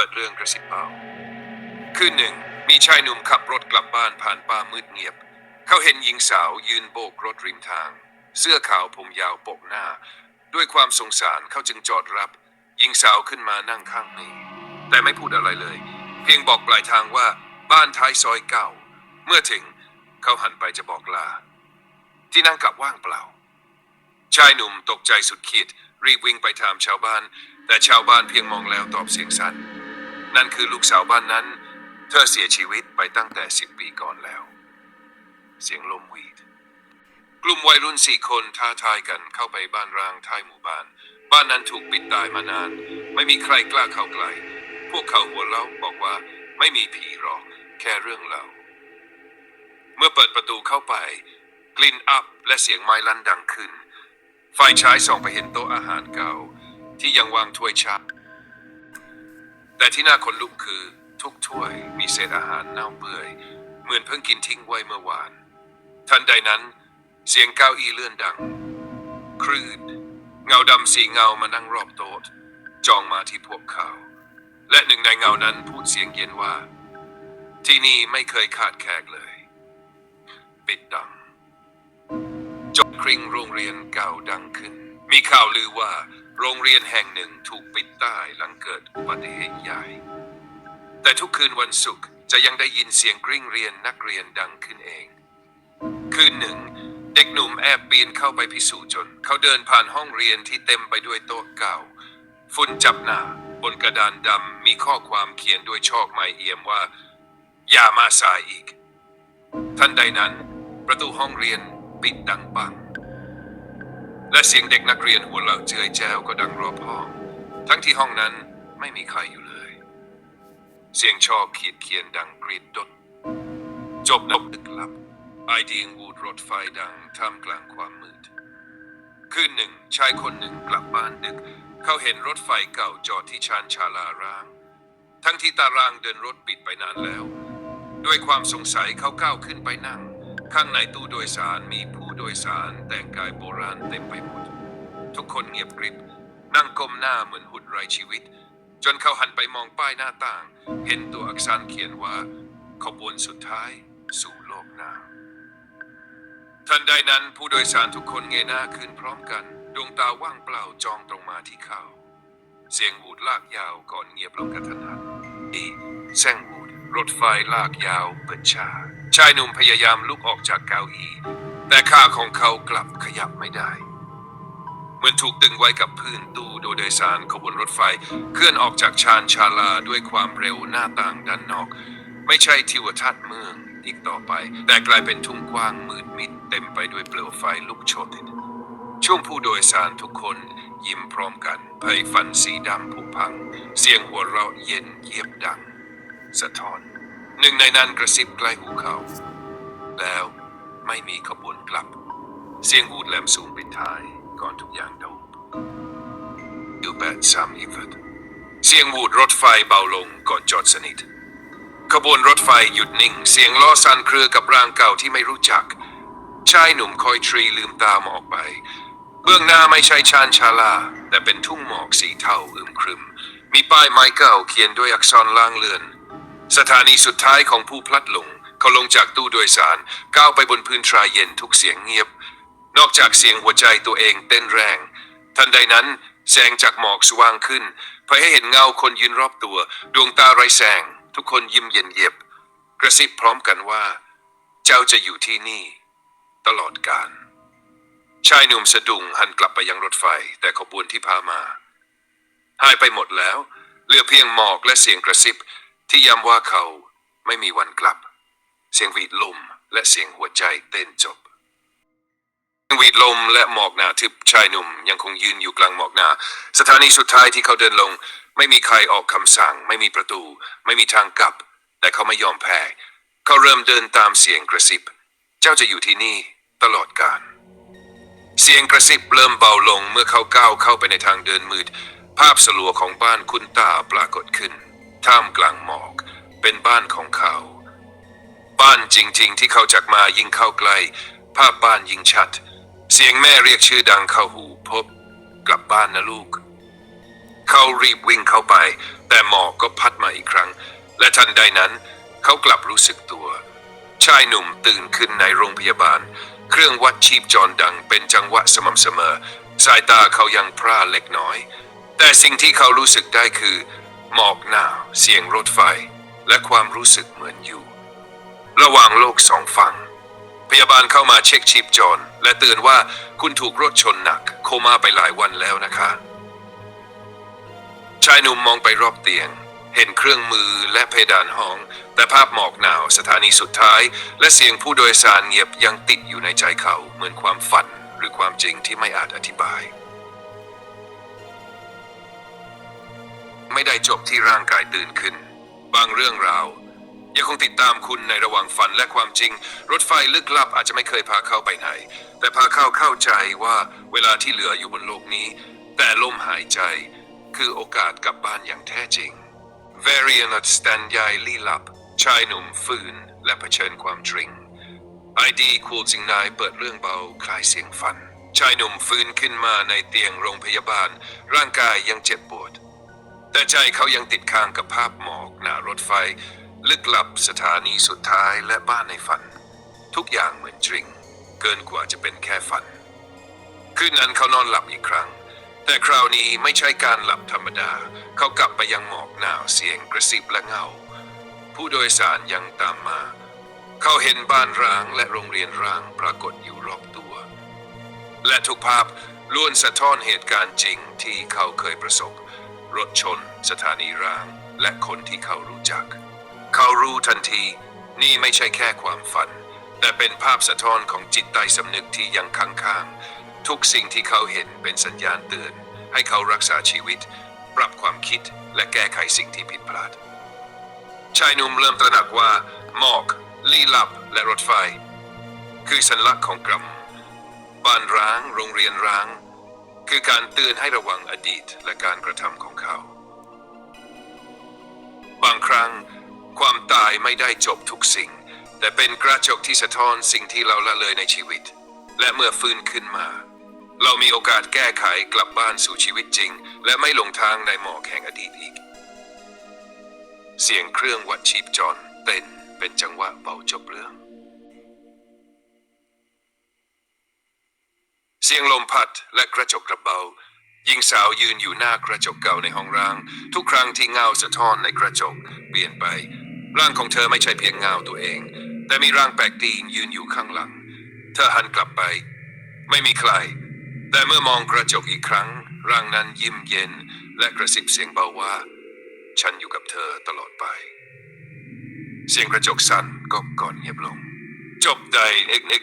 ปิดเรื่องกระซิบเบาคืนหนึ่ง มีชายหนุ่มขับรถกลับบ้านผ่านป่ามืดเงียบ เขาเห็นหญิงสาวยืนโบกรถริมทาง เสื้อขาวผมยาวปกหน้า ด้วยความสงสารเขาจึงจอดรับ หญิงสาวขึ้นมานั่งข้างหนี้แต่ไม่พูดอะไรเลย เพียงบอกปลายทางว่าบ้านท้ายซอยเก่า เมื่อถึงเขาหันไปจะบอกลา ที่นั่งกลับว่างเปล่า ชายหนุ่มตกใจสุดขีดรีบวิ่งไปถามชาวบ้าน แต่ชาวบ้านเพียงมองแล้วตอบเสียงสั้นนั่ นั่นคือลูกสาวบ้านนั้น เธอเสียชีวิตไปตั้งแต่สิบปีก่อนแล้ว เสียงลมวีด กลุ่มวัยรุ่นสี่คนท้าทายกันเข้าไปบ้านร้างท้ายหมู่บ้าน บ้านนั้นถูกปิดตายมานาน ไม่มีใครกล้าเข้าใกล้พวกเขาหัวเราะบอกว่าไม่มีผีหรอกแค่เรื่องเล่าเมื่อเปิดประตูเข้าไป กลิ่นอับและเสียงไม้ลั่นดังขึ้น ไฟฉายส่องไปเห็นโต๊ะอาหารเก่า ที่ยังวางถ้วยชา แต่ที่น่าขนลุกคือทุกถ้วยมีเศษอาหารเน่าเปื่อย เหมือนเพิ่งกินทิ้งไว้เมื่อวาน ทันใดนั้นเสียงก้าวอีเลื่อนดังคลื่นเงาดำสีเงามานั่งรอบโต๊ะจ้องมาที่พวกเขา และหนึ่งในเงานั้นพูดเสียงเย็นว่า ที่นี่ไม่เคยขาดแขกเลย ปิดดังจบคริงโรงเรียนเก่าดังขึ้น มีข่าวลือว่า โรงเรียนแห่งหนึ่งถูกปิดใต้หลังเกิดอุบัติเหตุใหญ่ แต่ทุกคืนวันศุกร์จะยังได้ยินเสียงกริ้งเรียนนักเรียนดังขึ้นเอง คืนหนึ่ง เด็กหนุ่มแอบปีนเข้าไปพิสูจน์จน เขาเดินผ่านห้องเรียนที่เต็มไปด้วยโต๊ะเก่า ฝุ่นจับหน้าบนกระดานดำมีข้อความเขียนด้วยชอกไม้เอี่ยมว่า อย่ามาสายอีก ทันใดนั้น ประตูห้องเรียนปิดดังปัง และเสียงเด็กนักเรียนหัวเราะเจือยแจวก็ดังรอบห้อง ทั้งที่ห้องนั้นไม่มีใครอยู่เลย เสียงชอกขีดเขียนดังกรีดดด จบนับดึกลับไอเดียงวูดรถไฟดังท่ามกลางความมืด คืนหนึ่งชายคนหนึ่งกลับบ้านดึก เขาเห็นรถไฟเก่าจอดที่ชานชาลาร้าง ทั้งที่ตารางเดินรถปิดไปนานแล้ว ด้วยความสงสัยเขาก้าวขึ้นไปนั่ง ข้างในตู้โดยสารมีผู้โดยสารแต่งกายโบราณเต็มไปหมด ทุกคนเงียบกริบนั่งก้มหน้าเหมือนหุ่นไรชีวิต จนเขาหันไปมองป้ายหน้าต่าง เห็นตัวอักษรเขียนว่า ขบวนสุดท้ายสู่โลกหน้าทันใดนั้นผู้โดยสารทุกคนเงยหน้าขึ้นพร้อมกัน ดวงตาว่างเปล่าจองตรงมาที่เขา เสียงวูดลากยาวก่อนเงียบลงกระทันหันอีแซงวูดรถไฟลากยาวเปิดชา ชายหนุ่มพยายามลุกออกจากเก้าอี้แต่ขาของเขากลับขยับไม่ได้ เหมือนถูกดึงไว้กับพื้นตู้โดยโดยสารขบวนรถไฟ เคลื่อนออกจากชานชาลาด้วยความเร็วหน้าต่างด้านนอก ไม่ใช่ทิวทัศน์เมืองอีกต่อไป แต่กลายเป็นทุ่งกว้างมืดมิดเต็มไปด้วยเปลวไฟลุกโชนช่วงผู้โดยสารทุกคนยิ้มพร้อมกันเผยฟันสีดำผุพัง เสียงหัวเราะเย็นเยียบดัง สะท้อน หนึ่งในนั้นกระซิบใกล้หูเขา แล้วไม่มีขบวนกลับ เสียงอูดแหลมสูงปิดท้ายก่อนทุกอย่างดับยูแปดสามอีเวตเสียงวูดรถไฟเบาลงก่อนจอดสนิท ขบวนรถไฟหยุดนิ่ง เสียงล้อสั่นเครือกับร่างเก่าที่ไม่รู้จัก ชายหนุ่มคอยทรีลืมตามองไป เบื้องหน้าไม่ใช่ชานชาลา แต่เป็นทุ่งหมอกสีเทาอึมครึม มีป้ายไม้เก่าเขียนด้วยอักษรล่างเลือน สถานีสุดท้ายของผู้พลัดหลง เขาลงจากตู้โดยสาร ก้าวไปบนพื้นทรายเย็นทุกเสียงเงียบ นอกจากเสียงหัวใจตัวเองเต้นแรง ทันใดนั้น แสงจากหมอกสว่างขึ้นเพื่อให้เห็นเงาคนยืนรอบตัว ดวงตาไร้แสง ทุกคนยิ้มเย็นเยียบ กระซิบพร้อมกันว่า เจ้าจะอยู่ที่นี่ ตลอดกาลชายหนุ่มสะดุ้งหันกลับไปยังรถไฟ แต่ขบวนที่พามาหายไปหมดแล้ว เหลือเพียงหมอกและเสียงกระซิบ ที่ย้ำว่าเขาไม่มีวันกลับ เสียงหวีดลมและเสียงหัวใจเต้นจบเสียงหวีดลมและหมอกหนาทึบชายหนุ่มยังคงยืนอยู่กลางหมอกหนา สถานีสุดท้ายที่เขาเดินลง ไม่มีใครออกคำสั่ง ไม่มีประตู ไม่มีทางกลับ แต่เขาไม่ยอมแพ้ เขาเริ่มเดินตามเสียงกระซิบ เจ้าจะอยู่ที่นี่ตลอดกาลเสียงกระซิบเริ่มเบาลงเมื่อเขาก้าวเข้าไปในทางเดินมืด ภาพสลัวของบ้านคุณตาปรากฏขึ้น ท่ามกลางหมอก เป็นบ้านของเขา บ้านจริง ๆ ที่เขาจากมายิ่งเข้าใกล้ ภาพบ้านยิ่งชัด เสียงแม่เรียกชื่อดังเข้าหูพบ กลับบ้านนะลูก เขารีบวิ่งเข้าไป แต่หมอกก็พัดมาอีกครั้ง และทันใดนั้นเขากลับรู้สึกตัว ชายหนุ่มตื่นขึ้นในโรงพยาบาล เครื่องวัดชีพจรดังเป็นจังหวะสม่ำเสมอ สายตาเขายังพร่าเล็กน้อย แต่สิ่งที่เขารู้สึกได้คือ หมอกหนาว เสียงรถไฟ และความรู้สึกเหมือนอยู่ ระหว่างโลกสองฝั่ง พยาบาลเข้ามาเช็คชีพจร และเตือนว่าคุณถูกรถชนหนัก โคม่าไปหลายวันแล้วนะคะ ชายหนุ่มมองไปรอบเตียง เห็นเครื่องมือและเพดานห้อง แต่ภาพหมอกหนาวสถานีสุดท้าย และเสียงผู้โดยสารเงียบยังติดอยู่ในใจเขาเหมือนความฝันหรือความจริงที่ไม่อาจอธิบาย ไม่ได้จบที่ร่างกายตื่นขึ้น บางเรื่องราว ยังคงติดตามคุณในระหว่างฝันและความจริง รถไฟลึกลับอาจจะไม่เคยพาเข้าไปไหน แต่พาเข้าเข้าใจว่าเวลาที่เหลืออยู่บนโลกนี้ แต่ลมหายใจ คือโอกาสกลับบ้านอย่างแท้จริง Variant สแตนยายลี้ลับชายหนุ่มฝืนและเผชิญความดริงไอดีคูลจิงนายเปิดเรื่องเบาคลายเสียงฝัน ชายหนุ่มฟื้นขึ้นมาในเตียงโรงพยาบาล ร่างกายยังเจ็บปวด แต่ใจเขายังติดค้างกับภาพหมอกหน้ารถไฟ ลึกลับสถานีสุดท้ายและบ้านในฝัน ทุกอย่างเหมือนจริง เกินกว่าจะเป็นแค่ฝัน คืนนั้นเขานอนหลับอีกครั้ง แต่คราวนี้ไม่ใช่การหลับธรรมดา เขากลับไปยังหมอกหนาวเสียงกระซิบและเงา ผู้โดยสารยังตามมา เขาเห็นบ้านร้างและโรงเรียนร้างปรากฏอยู่รอบตัว และทุกภาพล้วนสะท้อนเหตุการณ์จริงที่เขาเคยประสบ รถชน สถานีร้าง และคนที่เขารู้จัก เขารู้ทันที นี่ไม่ใช่แค่ความฝัน แต่เป็นภาพสะท้อนของจิตใต้สำนึกที่ยังค้างๆทุกสิ่งที่เขาเห็นเป็นสัญญาณเตือน ให้เขารักษาชีวิต ปรับความคิดและแก้ไขสิ่งที่ผิดพลาด ชายหนุ่มเริ่มตระหนักว่าหมอกลี้ลับและรถไฟ คือสัญลักษณ์ของกรรมบ้านร้าง โรงเรียนร้าง คือการเตือนให้ระวังอดีตและการกระทำของเขา บางครั้งความตายไม่ได้จบทุกสิ่ง แต่เป็นกระจกที่สะท้อนสิ่งที่เราละเลยในชีวิต และเมื่อฟื้นขึ้นมา เรามีโอกาสแก้ไขกลับบ้านสู่ชีวิตจริง และไม่หลงทางในหมอกแห่งอดีตอีก เสียงเครื่องวัดชีพจรเต้นเป็นจังหวะเบาจบเรื่อง สียงลมพัดและกระจกกระเบาหญิงสาวยืนอยู่หน้ากระจกเก่าในห้องร้าง ทุกครั้งที่เงาสะท้อนในกระจกเปลี่ยนไป ร่างของเธอไม่ใช่เพียงเงาตัวเอง แต่มีร่างแปลกตีนยืนอยู่ข้างหลัง เธอหันกลับไป ไม่มีใคร แต่เมื่อมองกระจกอีกครั้ง ร่างนั้นยิ้มเย็น และกระซิบเสียงเบาว่า ฉันอยู่กับเธอตลอดไป เสียงกระจกสั่นก็ก่อนเงียบลง จบใดเอกเอก